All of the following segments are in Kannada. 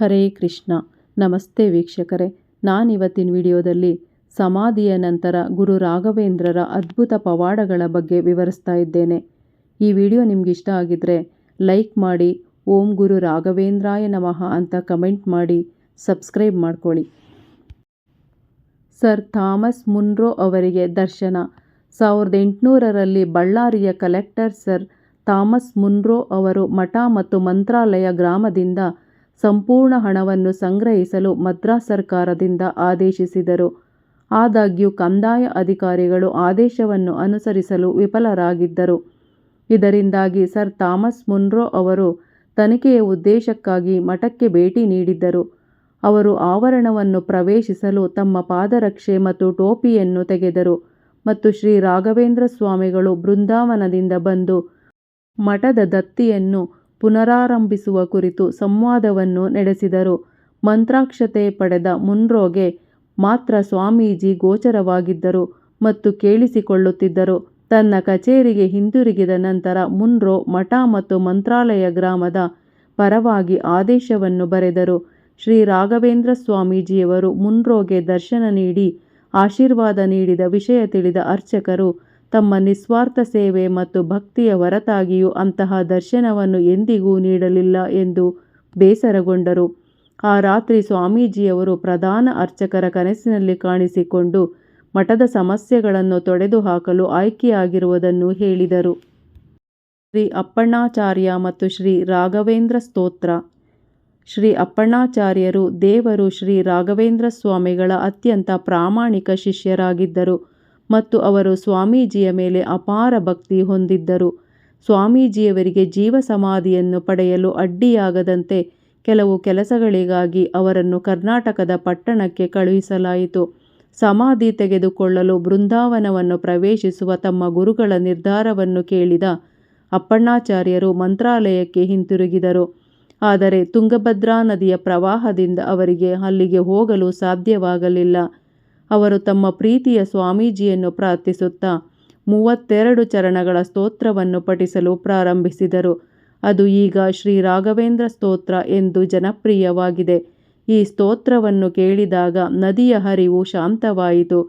ಹರೇ ಕೃಷ್ಣ. ನಮಸ್ತೆ ವೀಕ್ಷಕರೇ. ನಾನಿವತ್ತಿನ ವಿಡಿಯೋದಲ್ಲಿ ಸಮಾಧಿಯ ನಂತರ ಗುರು ರಾಘವೇಂದ್ರರ ಅದ್ಭುತ ಪವಾಡಗಳ ಬಗ್ಗೆ ವಿವರಿಸ್ತಾ ಇದ್ದೇನೆ. ಈ ವಿಡಿಯೋ ನಿಮ್ಗೆ ಇಷ್ಟ ಆಗಿದ್ರೆ ಲೈಕ್ ಮಾಡಿ, ಓಂ ಗುರು ರಾಘವೇಂದ್ರಾಯ ನಮಃ ಅಂತ ಕಮೆಂಟ್ ಮಾಡಿ, ಸಬ್ಸ್ಕ್ರೈಬ್ ಮಾಡ್ಕೊಳ್ಳಿ. ಸರ್ ಥಾಮಸ್ ಮುನ್ರೋ ಅವರಿಗೆ ದರ್ಶನ. ಸಾವಿರದ ಎಂಟುನೂರರಲ್ಲಿ ಬಳ್ಳಾರಿಯ ಕಲೆಕ್ಟರ್ ಸರ್ ಥಾಮಸ್ ಮುನ್ರೋ ಅವರು ಮಠ ಮತ್ತು ಮಂತ್ರಾಲಯ ಗ್ರಾಮದಿಂದ ಸಂಪೂರ್ಣ ಹಣವನ್ನು ಸಂಗ್ರಹಿಸಲು ಮದ್ರಾಸ್ ಸರ್ಕಾರದಿಂದ ಆದೇಶಿಸಿದರು. ಆದಾಗ್ಯೂ ಕಂದಾಯ ಅಧಿಕಾರಿಗಳು ಆದೇಶವನ್ನು ಅನುಸರಿಸಲು ವಿಫಲರಾಗಿದ್ದರು. ಇದರಿಂದಾಗಿ ಸರ್ ಥಾಮಸ್ ಮುನ್ರೋ ಅವರು ತನಿಖೆಯ ಉದ್ದೇಶಕ್ಕಾಗಿ ಮಠಕ್ಕೆ ಭೇಟಿ ನೀಡಿದ್ದರು. ಅವರು ಆವರಣವನ್ನು ಪ್ರವೇಶಿಸಲು ತಮ್ಮ ಪಾದರಕ್ಷೆ ಮತ್ತು ಟೋಪಿಯನ್ನು ತೆಗೆದರು ಮತ್ತು ಶ್ರೀ ರಾಘವೇಂದ್ರ ಸ್ವಾಮಿಗಳು ಬೃಂದಾವನದಿಂದ ಬಂದು ಮಠದ ದತ್ತಿಯನ್ನು ಪುನರಾರಂಭಿಸುವ ಕುರಿತು ಸಂವಾದವನ್ನು ನಡೆಸಿದರು. ಮಂತ್ರಾಕ್ಷತೆ ಪಡೆದ ಮುನ್ರೋಗೆ ಮಾತ್ರ ಸ್ವಾಮೀಜಿ ಗೋಚರವಾಗಿದ್ದರು ಮತ್ತು ಕೇಳಿಸಿಕೊಳ್ಳುತ್ತಿದ್ದರು. ತನ್ನ ಕಚೇರಿಗೆ ಹಿಂದಿರುಗಿದ ನಂತರ ಮುನ್ರೋ ಮಠ ಮತ್ತು ಮಂತ್ರಾಲಯ ಗ್ರಾಮದ ಪರವಾಗಿ ಆದೇಶವನ್ನು ಬರೆದರು. ಶ್ರೀ ರಾಘವೇಂದ್ರ ಸ್ವಾಮೀಜಿಯವರು ಮುನ್ರೋಗೆ ದರ್ಶನ ನೀಡಿ ಆಶೀರ್ವಾದ ನೀಡಿದ ವಿಷಯ ತಿಳಿದ ಅರ್ಚಕರು ತಮ್ಮ ನಿಸ್ವಾರ್ಥ ಸೇವೆ ಮತ್ತು ಭಕ್ತಿಯ ಹೊರತಾಗಿಯೂ ಅಂತಹ ದರ್ಶನವನ್ನು ಎಂದಿಗೂ ನೀಡಲಿಲ್ಲ ಎಂದು ಬೇಸರಗೊಂಡರು. ಆ ರಾತ್ರಿ ಸ್ವಾಮೀಜಿಯವರು ಪ್ರಧಾನ ಅರ್ಚಕರ ಕನಸಿನಲ್ಲಿ ಕಾಣಿಸಿಕೊಂಡು ಮಠದ ಸಮಸ್ಯೆಗಳನ್ನು ತೊಡೆದುಹಾಕಲು ಆಯ್ಕೆಯಾಗಿರುವುದನ್ನು ಹೇಳಿದರು. ಶ್ರೀ ಅಪ್ಪಣ್ಣಾಚಾರ್ಯ ಮತ್ತು ಶ್ರೀ ರಾಘವೇಂದ್ರ ಸ್ತೋತ್ರ. ಶ್ರೀ ಅಪ್ಪಣ್ಣಾಚಾರ್ಯರು ದೇವರು ಶ್ರೀ ರಾಘವೇಂದ್ರ ಸ್ವಾಮಿಗಳ ಅತ್ಯಂತ ಪ್ರಾಮಾಣಿಕ ಶಿಷ್ಯರಾಗಿದ್ದರು. ಮತ್ತು ಅವರು ಸ್ವಾಮೀಜಿಯ ಮೇಲೆ ಅಪಾರ ಭಕ್ತಿ ಹೊಂದಿದ್ದರು. ಸ್ವಾಮೀಜಿಯವರಿಗೆ ಜೀವ ಸಮಾಧಿಯನ್ನು ಪಡೆಯಲು ಅಡ್ಡಿಯಾಗದಂತೆ ಕೆಲವು ಕೆಲಸಗಳಿಗಾಗಿ ಅವರನ್ನು ಕರ್ನಾಟಕದ ಪಟ್ಟಣಕ್ಕೆ ಕಳುಹಿಸಲಾಯಿತು. ಸಮಾಧಿ ತೆಗೆದುಕೊಳ್ಳಲು ಬೃಂದಾವನವನ್ನು ಪ್ರವೇಶಿಸುವ ತಮ್ಮ ಗುರುಗಳ ನಿರ್ಧಾರವನ್ನು ಕೇಳಿದ ಅಪ್ಪಣ್ಣಾಚಾರ್ಯರು ಮಂತ್ರಾಲಯಕ್ಕೆ ಹಿಂತಿರುಗಿದರು. ಆದರೆ ತುಂಗಭದ್ರಾ ನದಿಯ ಪ್ರವಾಹದಿಂದ ಅವರಿಗೆ ಅಲ್ಲಿಗೆ ಹೋಗಲು ಸಾಧ್ಯವಾಗಲಿಲ್ಲ. ಅವರು ತಮ್ಮ ಪ್ರೀತಿಯ ಸ್ವಾಮೀಜಿಯನ್ನು ಪ್ರಾರ್ಥಿಸುತ್ತಾ ಮೂವತ್ತೆರಡು ಚರಣಗಳ ಸ್ತೋತ್ರವನ್ನು ಪಠಿಸಲು ಪ್ರಾರಂಭಿಸಿದರು. ಅದು ಈಗ ಶ್ರೀ ರಾಘವೇಂದ್ರ ಸ್ತೋತ್ರ ಎಂದು ಜನಪ್ರಿಯವಾಗಿದೆ. ಈ ಸ್ತೋತ್ರವನ್ನು ಕೇಳಿದಾಗ ನದಿಯ ಹರಿವು ಶಾಂತವಾಯಿತು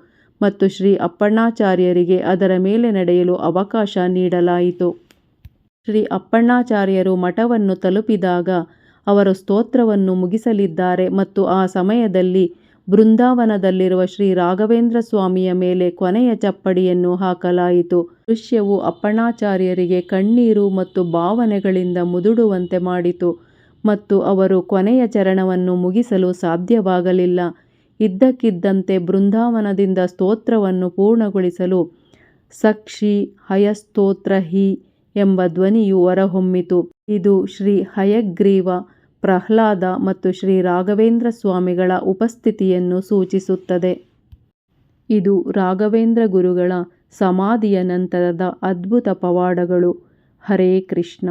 ಮತ್ತು ಶ್ರೀ ಅಪ್ಪಣ್ಣಾಚಾರ್ಯರಿಗೆ ಅದರ ಮೇಲೆ ನಡೆಯಲು ಅವಕಾಶ ನೀಡಲಾಯಿತು. ಶ್ರೀ ಅಪ್ಪಣ್ಣಾಚಾರ್ಯರು ಮಠವನ್ನು ತಲುಪಿದಾಗ ಅವರು ಸ್ತೋತ್ರವನ್ನು ಮುಗಿಸಲಿದ್ದಾರೆ ಮತ್ತು ಆ ಸಮಯದಲ್ಲಿ ಬೃಂದಾವನದಲ್ಲಿರುವ ಶ್ರೀ ರಾಘವೇಂದ್ರ ಸ್ವಾಮಿಯ ಮೇಲೆ ಕೊನೆಯ ಚಪ್ಪಡಿಯನ್ನು ಹಾಕಲಾಯಿತು. ದೃಶ್ಯವು ಅಪ್ಪಣಾಚಾರ್ಯರಿಗೆ ಕಣ್ಣೀರು ಮತ್ತು ಭಾವನೆಗಳಿಂದ ಮುದುಡುವಂತೆ ಮಾಡಿತು ಮತ್ತು ಅವರು ಕೊನೆಯ ಚರಣವನ್ನು ಮುಗಿಸಲು ಸಾಧ್ಯವಾಗಲಿಲ್ಲ. ಇದ್ದಕ್ಕಿದ್ದಂತೆ ಬೃಂದಾವನದಿಂದ ಸ್ತೋತ್ರವನ್ನು ಪೂರ್ಣಗೊಳಿಸಲು ಸಕ್ಷಿ ಹಯಸ್ತೋತ್ರ ಹಿ ಎಂಬ ಧ್ವನಿಯು ಹೊರಹೊಮ್ಮಿತು. ಇದು ಶ್ರೀ ಹಯಗ್ರೀವ ಪ್ರಹ್ಲಾದ ಮತ್ತು ಶ್ರೀ ರಾಘವೇಂದ್ರ ಸ್ವಾಮಿಗಳ ಉಪಸ್ಥಿತಿಯನ್ನು ಸೂಚಿಸುತ್ತದೆ. ಇದು ರಾಘವೇಂದ್ರ ಗುರುಗಳ ಸಮಾಧಿಯ ನಂತರದ ಅದ್ಭುತ ಪವಾಡಗಳು. ಹರೇ ಕೃಷ್ಣ.